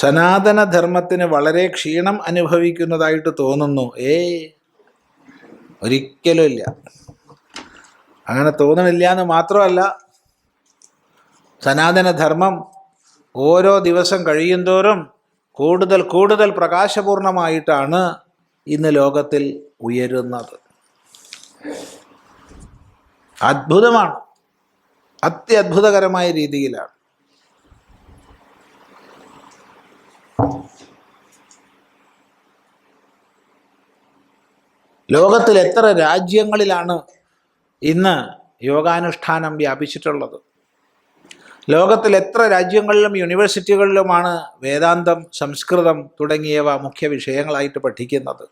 സനാതനധർമ്മത്തിന് വളരെ ക്ഷീണം അനുഭവിക്കുന്നതായിട്ട് തോന്നുന്നു. ഏ ഒരിക്കലും ഇല്ല അങ്ങനെ തോന്നണില്ല എന്ന് മാത്രമല്ല സനാതനധർമ്മം ഓരോ ദിവസം കഴിയുന്തോറും കൂടുതൽ കൂടുതൽ പ്രകാശപൂർണമായിട്ടാണ് ഇന്ന് ലോകത്തിൽ ഉയരുന്നത്. അത്ഭുതമാണ്. അത്യത്ഭുതകരമായ രീതിയിലാണ്. ലോകത്തിൽ എത്ര രാജ്യങ്ങളിലാണ് ഇന്ന് യോഗാനുഷ്ഠാനം വ്യാപിച്ചിട്ടുള്ളത്? ലോകത്തിൽ എത്ര രാജ്യങ്ങളിലും യൂണിവേഴ്സിറ്റികളിലുമാണ് വേദാന്തം സംസ്കൃതം തുടങ്ങിയവ മുഖ്യ വിഷയങ്ങളായിട്ട് പഠിക്കുന്നത്?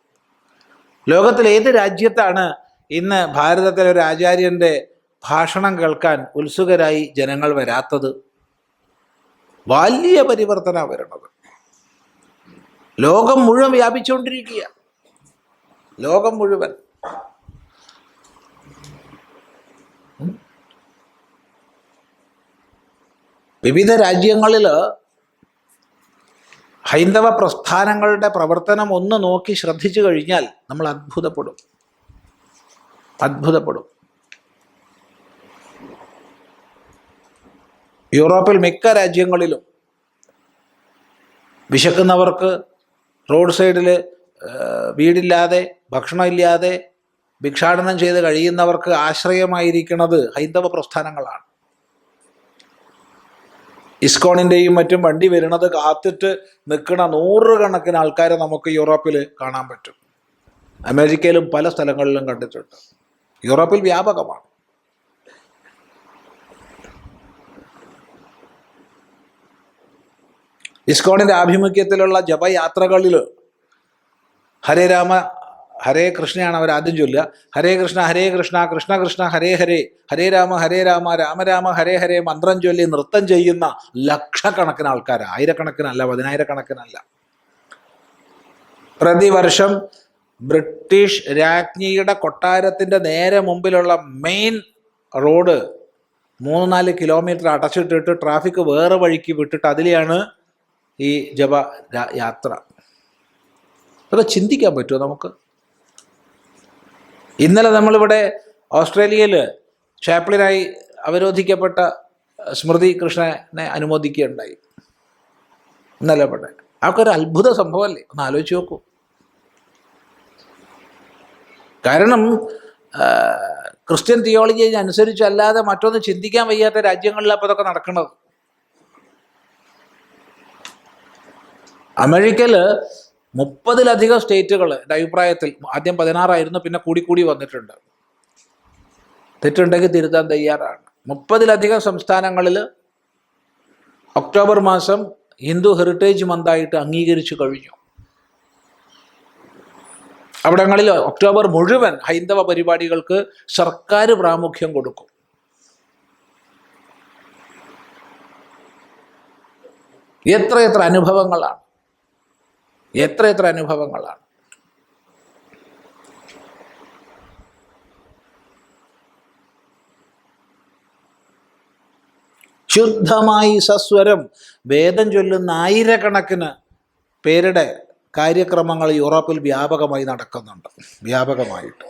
ലോകത്തിൽ ഏത് രാജ്യത്താണ് ഇന്ന് ഭാരതത്തിലെ ഒരു ആചാര്യന്റെ ഭാഷണം കേൾക്കാൻ ഉത്സുകരായി ജനങ്ങൾ വരാത്തത് വലിയ പരിവർത്തന വരണത്. ലോകം മുഴുവൻ വ്യാപിച്ചുകൊണ്ടിരിക്കുക ലോകം മുഴുവൻ. വിവിധ രാജ്യങ്ങളിൽ ഹൈന്ദവ പ്രസ്ഥാനങ്ങളുടെ പ്രവർത്തനം ഒന്ന് നോക്കി ശ്രദ്ധിച്ചു കഴിഞ്ഞാൽ നമ്മൾ അത്ഭുതപ്പെടും. അത്ഭുതപ്പെടും. യൂറോപ്പിൽ മിക്ക രാജ്യങ്ങളിലും വിശക്കുന്നവർക്ക് റോഡ് സൈഡിൽ വീടില്ലാതെ ഭക്ഷണമില്ലാതെ ഭിക്ഷാടനം ചെയ്ത് കഴിയുന്നവർക്ക് ആശ്രയമായിരിക്കുന്നത് ഹൈന്ദവ പ്രസ്ഥാനങ്ങളാണ്. ഇസ്കോണിന്റെയും മറ്റും വണ്ടി വരുന്നത് കാത്തിട്ട് നിൽക്കുന്ന നൂറുകണക്കിന് ആൾക്കാരെ നമുക്ക് യൂറോപ്പിൽ കാണാൻ പറ്റും. അമേരിക്കയിലും പല സ്ഥലങ്ങളിലും കണ്ടിട്ടുണ്ട്. യൂറോപ്പിൽ വ്യാപകമാണ്. ഇസ്കോണിന്റെ ആഭിമുഖ്യത്തിലുള്ള ജപയാത്രകളിൽ ഹരേ രാമ ഹരേ കൃഷ്ണയാണ് അവർ ആദ്യം ചൊല്ലുക. ഹരേ കൃഷ്ണ ഹരേ കൃഷ്ണ കൃഷ്ണ കൃഷ്ണ ഹരേ ഹരേ ഹരേ രാമ ഹരേ രാമ രാമ രാമ ഹരേ ഹരേ മന്ത്രം ചൊല്ലി നൃത്തം ചെയ്യുന്ന ലക്ഷക്കണക്കിന് ആൾക്കാർ ആയിരക്കണക്കിനല്ല പതിനായിരക്കണക്കിനല്ല പ്രതിവർഷം ബ്രിട്ടീഷ് രാജ്ഞിയുടെ കൊട്ടാരത്തിന്റെ നേരെ മുമ്പിലുള്ള മെയിൻ റോഡ് മൂന്ന് നാല് കിലോമീറ്റർ അടച്ചിട്ടിട്ട് ട്രാഫിക് വേറെ വഴിക്ക് വിട്ടിട്ട് അതിലെയാണ് ഈ ജപ യാത്ര. അതൊക്കെ ചിന്തിക്കാൻ പറ്റുമോ നമുക്ക്? ഇന്നലെ നമ്മളിവിടെ ഓസ്ട്രേലിയയിൽ ചാപ്ലിനായി അവരോധിക്കപ്പെട്ട സ്മൃതി കൃഷ്ണനെ അനുമോദിക്കുകയുണ്ടായി. ഇന്നലെ പെട്ടെ അവർക്ക് ഒരു അത്ഭുത സംഭവമല്ലേ? ഒന്ന് ആലോചിച്ച് നോക്കൂ. കാരണം ക്രിസ്ത്യൻ തിയോളജി അനുസരിച്ചല്ലാതെ മറ്റൊന്ന് ചിന്തിക്കാൻ വയ്യാത്ത രാജ്യങ്ങളിലാണ് അപ്പോൾ ഇതൊക്കെ നടക്കുന്നത് അമേരിക്കയിൽ മുപ്പതിലധികം സ്റ്റേറ്റുകൾ എന്റെ അഭിപ്രായത്തിൽ ആദ്യം പതിനാറായിരുന്നു പിന്നെ കൂടി കൂടി വന്നിട്ടുണ്ട്. തെറ്റുണ്ടെങ്കിൽ തിരുത്താൻ തയ്യാറാണ്. മുപ്പതിലധികം സംസ്ഥാനങ്ങളിൽ ഒക്ടോബർ മാസം ഹിന്ദു ഹെറിറ്റേജ് മന്തായിട്ട് അംഗീകരിച്ചു കഴിഞ്ഞു. അവിടങ്ങളിൽ ഒക്ടോബർ മുഴുവൻ ഹൈന്ദവ പരിപാടികൾക്ക് സർക്കാർ പ്രാമുഖ്യം കൊടുക്കും. എത്ര എത്ര അനുഭവങ്ങളാണ്. എത്ര എത്ര അനുഭവങ്ങളാണ്. ശുദ്ധമായി സസ്വരം. വേദം ചൊല്ലുന്ന ആയിരക്കണക്കിന് പേരുടെ കാര്യക്രമങ്ങൾ യൂറോപ്പിൽ വ്യാപകമായി നടക്കുന്നുണ്ട്. വ്യാപകമായിട്ട്.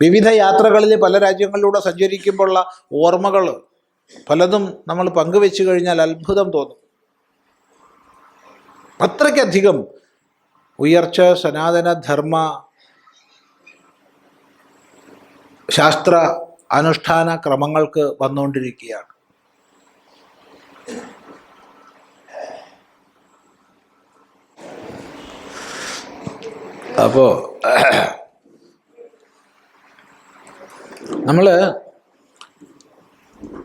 വിവിധ യാത്രകളിൽ പല രാജ്യങ്ങളിലൂടെ സഞ്ചരിക്കുമ്പോഴുള്ള ഓർമ്മകൾ പലതും നമ്മൾ പങ്കുവെച്ചു കഴിഞ്ഞാൽ അത്ഭുതം തോന്നും. അത്രയ്ക്കധികം ഉയർച്ച സനാതന ധർമ്മ ശാസ്ത്ര അനുഷ്ഠാന ക്രമങ്ങൾക്ക് വന്നുകൊണ്ടിരിക്കുകയാണ്. അപ്പോൾ നമ്മൾ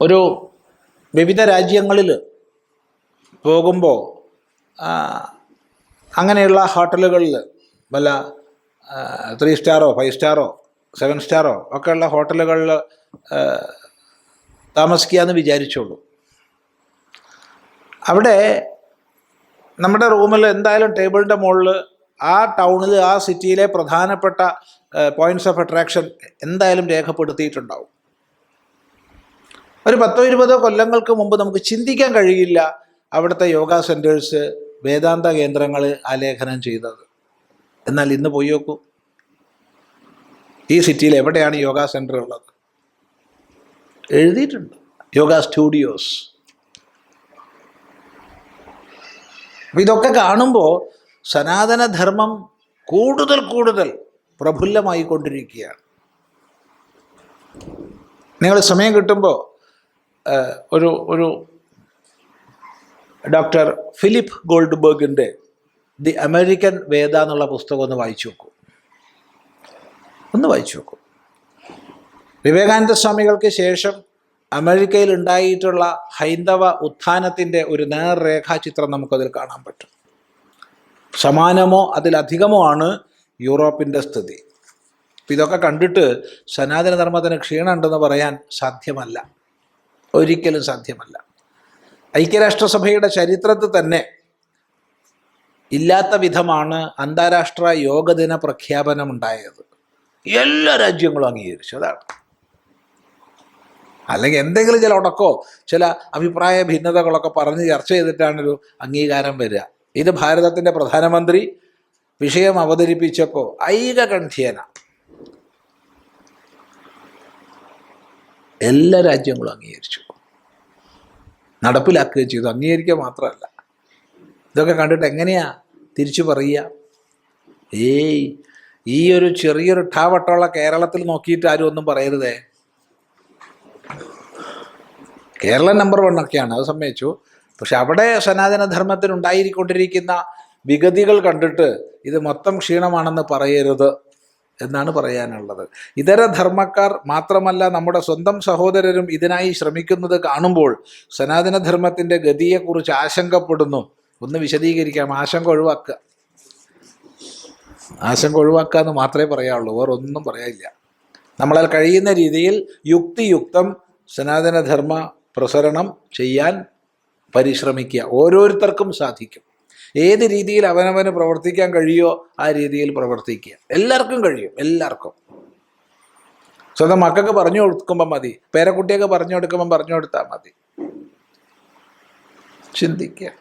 ഒരു വിവിധ രാജ്യങ്ങളിൽ പോകുമ്പോൾ അങ്ങനെയുള്ള ഹോട്ടലുകളിൽ വല്ല ത്രീ സ്റ്റാറോ ഫൈവ് സ്റ്റാറോ സെവൻ സ്റ്റാറോ ഒക്കെയുള്ള ഹോട്ടലുകളിൽ താമസിക്കുക എന്ന് വിചാരിച്ചോളൂ അവിടെ നമ്മുടെ റൂമിൽ എന്തായാലും ടേബിളിന്റെ മുകളിൽ ആ ടൗണിൽ ആ സിറ്റിയിലെ പ്രധാനപ്പെട്ട പോയിന്റ്സ് ഓഫ് അട്രാക്ഷൻ എന്തായാലും രേഖപ്പെടുത്തിയിട്ടുണ്ടാവും. ഒരു പത്തോ ഇരുപതോ കൊല്ലങ്ങൾക്ക് മുമ്പ് നമുക്ക് ചിന്തിക്കാൻ കഴിയില്ല അവിടുത്തെ യോഗ സെന്റേഴ്സ് വേദാന്ത കേന്ദ്രങ്ങൾ ആലേഖനം ചെയ്തത്. എന്നാൽ ഇന്ന് പോയി നോക്കൂ. ഈ സിറ്റിയിൽ എവിടെയാണ് യോഗ സെന്റർ ഉള്ളത്? എഴുതിയിട്ടുണ്ട്. യോഗ സ്റ്റുഡിയോസ് ഇതൊക്കെ കാണുമ്പോൾ സനാതനധർമ്മം കൂടുതൽ കൂടുതൽ പ്രഫുല്ലമായി കൊണ്ടിരിക്കുകയാണ് നിങ്ങൾ സമയം കിട്ടുമ്പോൾ ഒരു ഒരു ഡോക്ടർ ഫിലിപ്പ് ഗോൾഡ്ബർഗിന്റെ ദി അമേരിക്കൻ വേദ എന്നുള്ള പുസ്തകം ഒന്ന് വായിച്ചു നോക്കൂ. ഒന്ന് വായിച്ചു നോക്കൂ. വിവേകാനന്ദ സ്വാമികൾക്ക് ശേഷം അമേരിക്കയിൽ ഉണ്ടായിട്ടുള്ള ഹൈന്ദവ ഉത്ഥാനത്തിന്റെ ഒരു നേർരേഖാചിത്രം നമുക്കതിൽ കാണാൻ പറ്റും. സമാനമോ അതിലധികമോ ആണ് യൂറോപ്പിന്റെ സ്ഥിതി. അപ്പം ഇതൊക്കെ കണ്ടിട്ട് സനാതനധർമ്മത്തിന് ക്ഷീണമുണ്ടെന്ന് പറയാൻ സാധ്യമല്ല. ഒരിക്കലും സാധ്യമല്ല. ഐക്യരാഷ്ട്രസഭയുടെ ചരിത്രത്തിൽ തന്നെ ഇല്ലാത്ത വിധമാണ് അന്താരാഷ്ട്ര യോഗദിന പ്രഖ്യാപനം ഉണ്ടായത്. എല്ലാ രാജ്യങ്ങളും അംഗീകരിച്ചു അതാണ്. അല്ലെങ്കിൽ എന്തെങ്കിലും ചില ഉടക്കോ ചില അഭിപ്രായ ഭിന്നതകളൊക്കെ പറഞ്ഞ് ചർച്ച ചെയ്തിട്ടാണൊരു അംഗീകാരം വരിക. ഇത് ഭാരതത്തിന്റെ പ്രധാനമന്ത്രി വിഷയം അവതരിപ്പിച്ചപ്പോൾ ഐകകണ്ഠ്യേന. എല്ലാ രാജ്യങ്ങളും അംഗീകരിച്ചു. നടപ്പിലാക്കുകയും ചെയ്തു. അംഗീകരിക്കുക മാത്രമല്ല. ഇതൊക്കെ കണ്ടിട്ട് എങ്ങനെയാ തിരിച്ചു പറയുക? ഏയ് ഈ ഒരു ചെറിയൊരു ഠാവട്ടമുള്ള കേരളത്തിൽ നോക്കിയിട്ട് ആരും ഒന്നും പറയരുതേ. കേരളം നമ്പർ വൺ ഒക്കെയാണ് അത് സമ്മതിച്ചു. പക്ഷെ അവിടെ സനാതനധർമ്മത്തിന് ഉണ്ടായിക്കൊണ്ടിരിക്കുന്ന വിഗതികൾ കണ്ടിട്ട് ഇത് മൊത്തം ക്ഷീണമാണെന്ന് പറയരുത് എന്നാണ് പറയാനുള്ളത്. ഇതര ധർമ്മക്കാർ മാത്രമല്ല നമ്മുടെ സ്വന്തം സഹോദരരും ഇതിനായി ശ്രമിക്കുന്നത് കാണുമ്പോൾ സനാതനധർമ്മത്തിന്റെ ഗതിയെക്കുറിച്ച് ആശങ്കപ്പെടുന്നു. ഒന്ന് വിശദീകരിക്കാം. ആശങ്ക ഒഴിവാക്കുക. ആശങ്ക ഒഴിവാക്കുക എന്ന് മാത്രമേ പറയാവുള്ളൂ വേറെ ഒന്നും പറയാനില്ല. നമ്മളാൽ കഴിയുന്ന രീതിയിൽ യുക്തിയുക്തം സനാതനധർമ്മ പ്രസരണം ചെയ്യാൻ പരിശ്രമിക്കുക. ഓരോരുത്തർക്കും സാധിക്കും. ഏത് രീതിയിൽ അവനവന് പ്രവർത്തിക്കാൻ കഴിയുമോ ആ രീതിയിൽ പ്രവർത്തിക്കുക. എല്ലാവർക്കും കഴിയും എല്ലാവർക്കും. സ്വന്തം മക്കൾക്ക് പറഞ്ഞു കൊടുക്കുമ്പോൾ മതി പേരക്കുട്ടിയൊക്കെ പറഞ്ഞു കൊടുക്കുമ്പോൾ പറഞ്ഞു കൊടുത്താൽ മതി. ചിന്തിക്കുക.